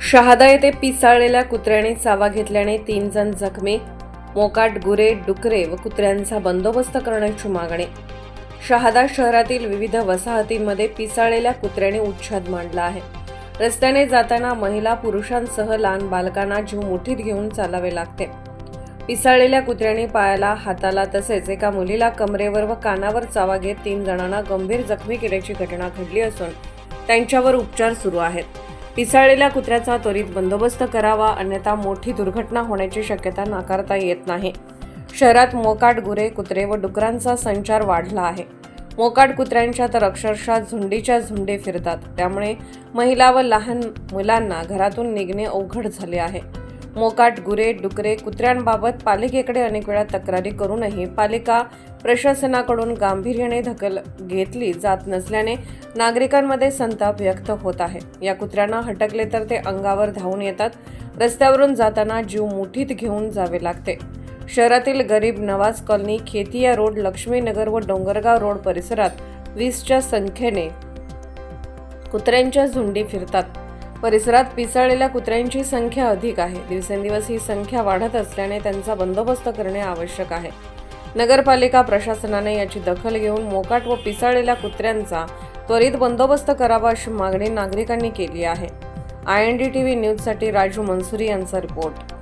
शहादा येथे पिसाळलेल्या कुत्र्याने चावा घेतल्याने तीन जण जखमी मोकाट गुरे डुकरे व कुत्र्यांचा बंदोबस्त करण्याची मागणी. शहादा शहरातील विविध वसाहतींमध्ये पिसाळलेल्या कुत्र्याने उच्छाद मांडला आहे. रस्त्याने जाताना महिला पुरुषांसह लहान बालकांना जीव मुठीत घेऊन चालावे लागते. पिसाळलेल्या कुत्र्याने पायाला हाताला तसेच एका मुलीला कमरेवर व कानावर चावा घेत तीन जणांना गंभीर जखमी केल्याची घटना घडली असून त्यांच्यावर उपचार सुरू आहेत. पिसाळलेल्या कुत्र्याचा त्वरित बंदोबस्त करावा अन्यथा मोठी दुर्घटना होण्याची शक्यता नाकारता येत नाही. शहरात मोकाट गुरे कुत्रे व डुकरांचा संचार वाढला आहे. मोकाट कुत्र्यांच्या तर अक्षरशः झुंडीच्या झुंडे फिरतात. त्यामुळे महिला व लहान मुलांना घरातून निघणे अवघड झाले आहे. मोकाट गुरे डुकरे कुत्र्यांबाबत पालिकेकडे अनेक वेळा तक्रारी करूनही पालिका प्रशासनाकडून गांभीर्याने दखल घेतली जात नसल्याने नागरिकांमध्ये संताप व्यक्त होत आहे. या कुत्र्यांना हटकले तर ते अंगावर धावून येतात. रस्त्यावरून जाताना जीव मुठीत घेऊन जावे लागते. शहरातील गरीब नवाज कॉलनी खेतिया रोड लक्ष्मीनगर व डोंगरगाव रोड परिसरात वीसच्या संख्येने कुत्र्यांच्या झुंडी फिरतात. परिसरात पिसाळलेल्या कुत्र्यांची संख्या अधिक आहे. दिवसेंदिवस ही संख्या वाढत असल्याने त्यांचा बंदोबस्त करणे आवश्यक आहे. नगरपालिका प्रशासनाने याची दखल घेऊन मोकाट व पिसाळलेल्या कुत्र्यांचा त्वरित बंदोबस्त करावा अशी मागणी नागरिकांनी केली आहे. I N D T V न्यूजसाठी राजू मंसुरी यांचा रिपोर्ट.